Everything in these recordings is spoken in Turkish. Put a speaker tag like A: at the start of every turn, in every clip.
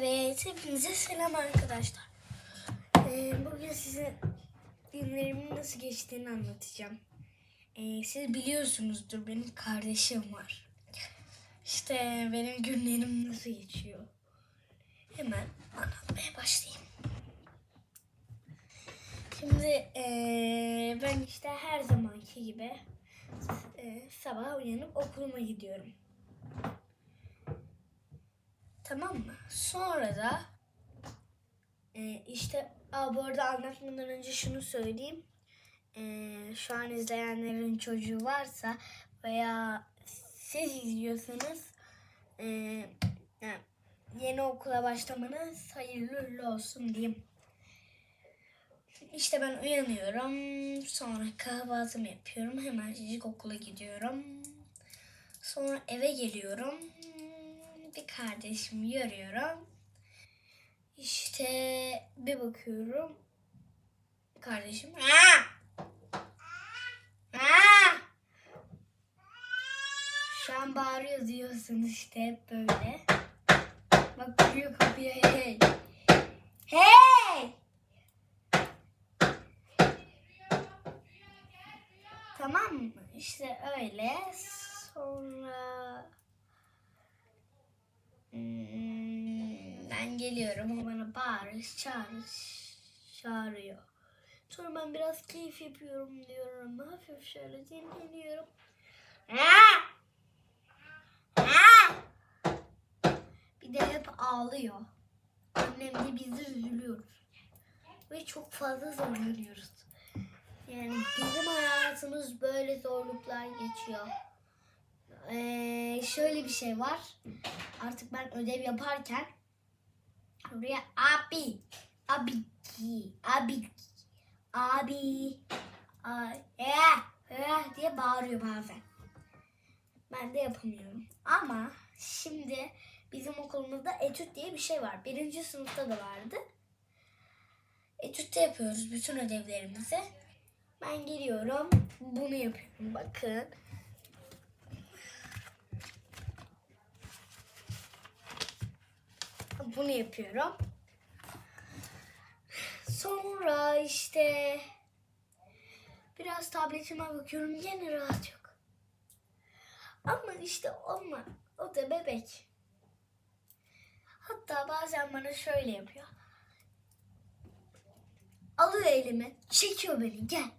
A: Evet, hepinize selam arkadaşlar. Ee, bugün size günlerimin nasıl geçtiğini anlatacağım. Ee, siz biliyorsunuzdur benim kardeşim var. İşte benim günlerim nasıl geçiyor. Hemen anlatmaya başlayayım. Şimdi ee, ben işte her zamanki gibi ee, sabah uyanıp okuluma gidiyorum. Tamam mı? Sonra da e, işte aa, bu arada anlatmadan önce şunu söyleyeyim. E, şu an izleyenlerin çocuğu varsa veya siz izliyorsanız e, yani yeni okula başlamanız hayırlı olsun diyeyim. İşte ben uyanıyorum. Sonra kahvaltımı yapıyorum. Hemen okula gidiyorum. Sonra eve geliyorum. Bir kardeşimi görüyorum. İşte bir bakıyorum. Kardeşim. Şu an bağırıyor diyorsun işte hep böyle. Bak vuruyor kapıya hey. Hey! Tamam mı? İşte öyle. Sonra Hmm, ben geliyorum. O bana bağırış, çağırış, çağırıyor. Sonra ben biraz keyif yapıyorum diyorum. Hafif şöyle dinleniyorum. Aa! Aa! Bir de hep ağlıyor. Annem de biz de üzülüyoruz. Ve çok fazla zorlanıyoruz. Yani bizim hayatımız böyle zorluklar geçiyor. Ee, şöyle bir şey var. Artık ben ödev yaparken buraya abi, abi, abi, abi, abi, eh, eh diye bağırıyor bazen. Ben de yapamıyorum. Ama şimdi bizim okulumuzda etüt diye bir şey var. Birinci sınıfta da vardı. Etütte yapıyoruz bütün ödevlerimizi. Ben geliyorum, bunu yapıyorum. Bakın. Bunu yapıyorum. Sonra işte biraz tabletime bakıyorum gene rahat yok. Ama işte onlar o da bebek. Hatta bazen bana şöyle yapıyor. Alıyor elimi, çekiyor beni gel.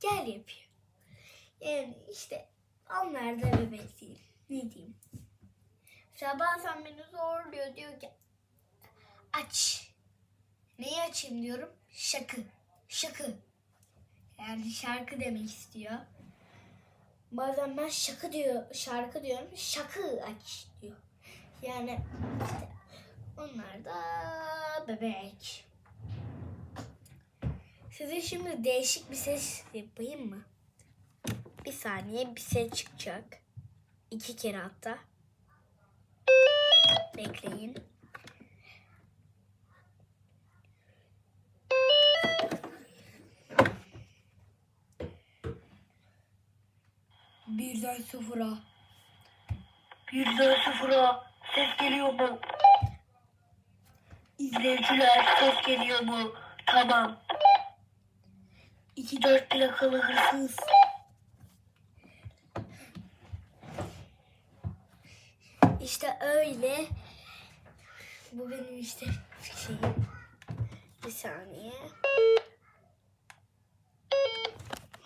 A: Gel yapıyor. Yani işte onlar da bebek değil. Ne diyeyim? Mesela bazen beni ki aç. Neyi açayım diyorum? Şakı. Şakı. Yani şarkı demek istiyor. Bazen ben şakı diyor, şarkı diyorum. Şakı aç diyor. Yani işte onlar da bebek. Size şimdi değişik bir ses yapayım mı? Bir saniye bir ses çıkacak. İki kere hatta. Bekleyin. Birden sıfıra. Birden sıfıra. Ses geliyor mu? İzleyiciler ses geliyor mu? Tamam. İki dört plakalı hırsız. İşte öyle. Bu benim işte şeyim. Bir saniye.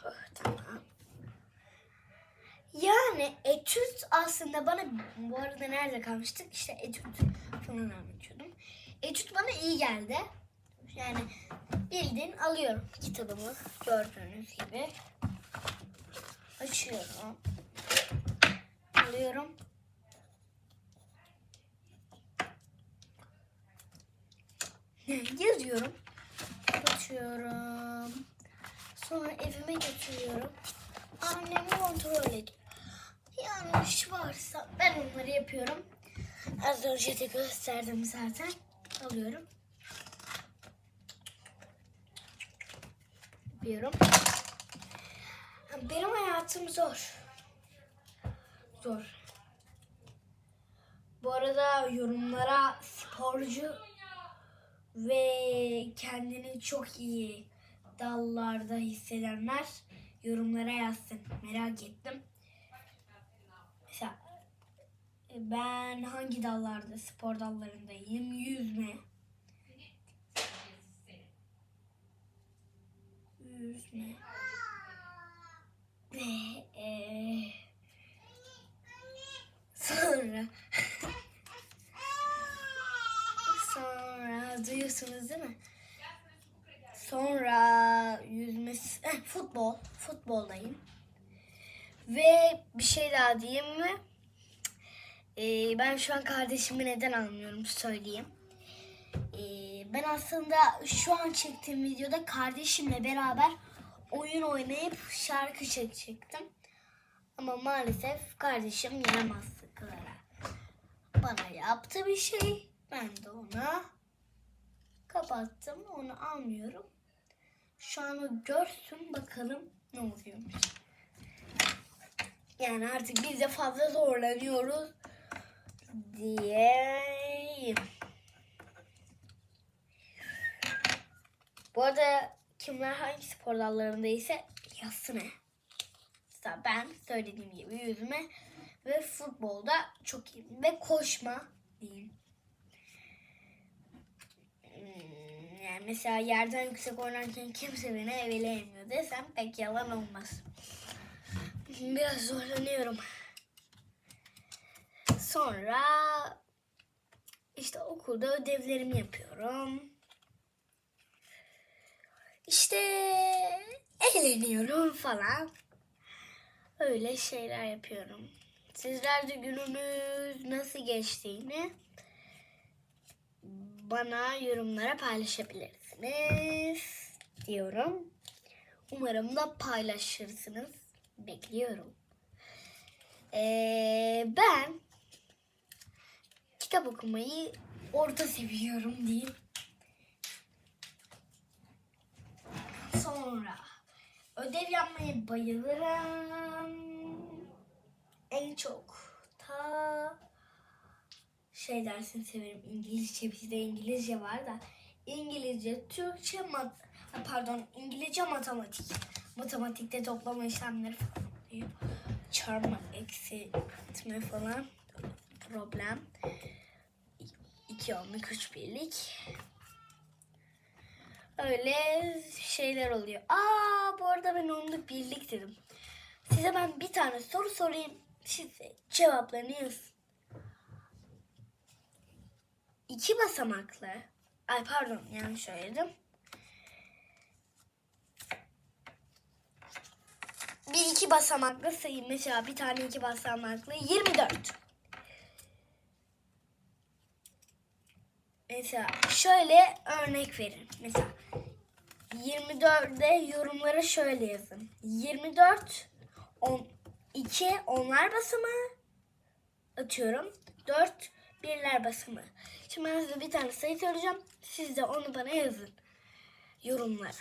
A: Oh, tamam. Yani etüt aslında bana bu arada nerede kalmıştık? İşte etüt falan anlatıyordum. Etüt bana iyi geldi. Yani bildiğin alıyorum kitabımı gördüğünüz gibi. Açıyorum. Alıyorum. yazıyorum. Kapatıyorum. Sonra evime götürüyorum. Annem kontrol ediyor. Yanlış varsa ben onları yapıyorum. Az önce de gösterdim zaten. Alıyorum. Yapıyorum. Benim hayatım zor. Zor. Bu arada yorumlara sporcu ve kendini çok iyi dallarda hissedenler yorumlara yazsın. Merak ettim. Mesela ben hangi dallarda, spor dallarındayım? Yüzme. Yüzme. Ve eee, sonra sonra duyuyorsunuz değil mi? Sonra yüzme, eh, futbol, futboldayım. Ve bir şey daha diyeyim mi? Ee, ben şu an kardeşimi neden almıyorum söyleyeyim. Ee, ben aslında şu an çektiğim videoda kardeşimle beraber oyun oynayıp şarkı çekecektim. Ama maalesef kardeşim yaramaz sıkılara. Bana yaptı bir şey. Ben de ona kapattım. Onu almıyorum. Şu an o görsün bakalım ne oluyormuş. Yani artık biz de fazla zorlanıyoruz diyeyim. Bu arada kimler hangi spor dallarında ise yazsın. Mesela ben söylediğim gibi yüzme ve futbolda çok iyiyim. Ve koşma diyeyim. Hmm, Yani mesela yerden yüksek oynarken kimse beni eveleyemiyor desem pek yalan olmaz. Biraz zorlanıyorum. Sonra işte okulda ödevlerimi yapıyorum. İşte eğleniyorum falan. Öyle şeyler yapıyorum. Sizler de gününüz nasıl geçtiğini bana yorumlara paylaşabilirsiniz diyorum. Umarım da paylaşırsınız. Bekliyorum. Ee, ben kitap okumayı orta seviyorum diyeyim. Sonra ödev yapmayı bayılırım. En çok ta şey dersini severim. İngilizce bizde İngilizce var da İngilizce, Türkçe, mat pardon İngilizce matematik. Matematikte toplama işlemleri falan oluyor. Çarpma, eksiltme falan problem. 2 onluk 3 birlik. Öyle şeyler oluyor. Aa bu arada ben onluk birlik dedim. Size ben bir tane soru sorayım. Siz cevaplarını yazın. İki basamaklı. Ay pardon yanlış söyledim. Bir iki basamaklı sayı mesela bir tane iki basamaklı 24. Mesela şöyle örnek verin. Mesela 24'de yorumlara şöyle yazın. 24 10 2 onlar basamağı atıyorum. 4 birler basamağı. Şimdi ben size bir tane sayı soracağım. Siz de onu bana yazın. Yorumlara.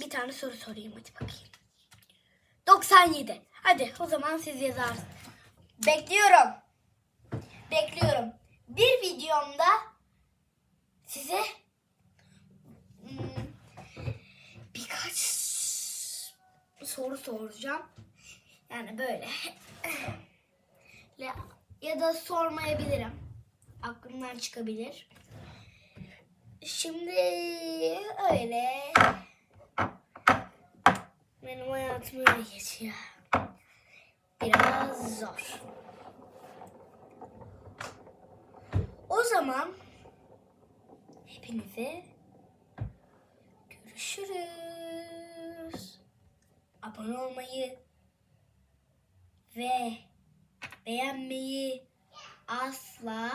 A: Bir tane soru sorayım hadi bakayım. 97. Hadi o zaman siz yazarsınız. Bekliyorum. Bekliyorum. Bir videomda size hmm, birkaç soru soracağım. Yani böyle. Ya- ya da sormayabilirim. Aklımdan çıkabilir. Şimdi öyle. Benim hayatım öyle geçiyor. Biraz zor. O zaman hepinize görüşürüz. Abone olmayı ve beğenmeyi asla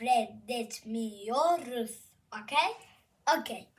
A: reddetmiyoruz. Okay? Okay.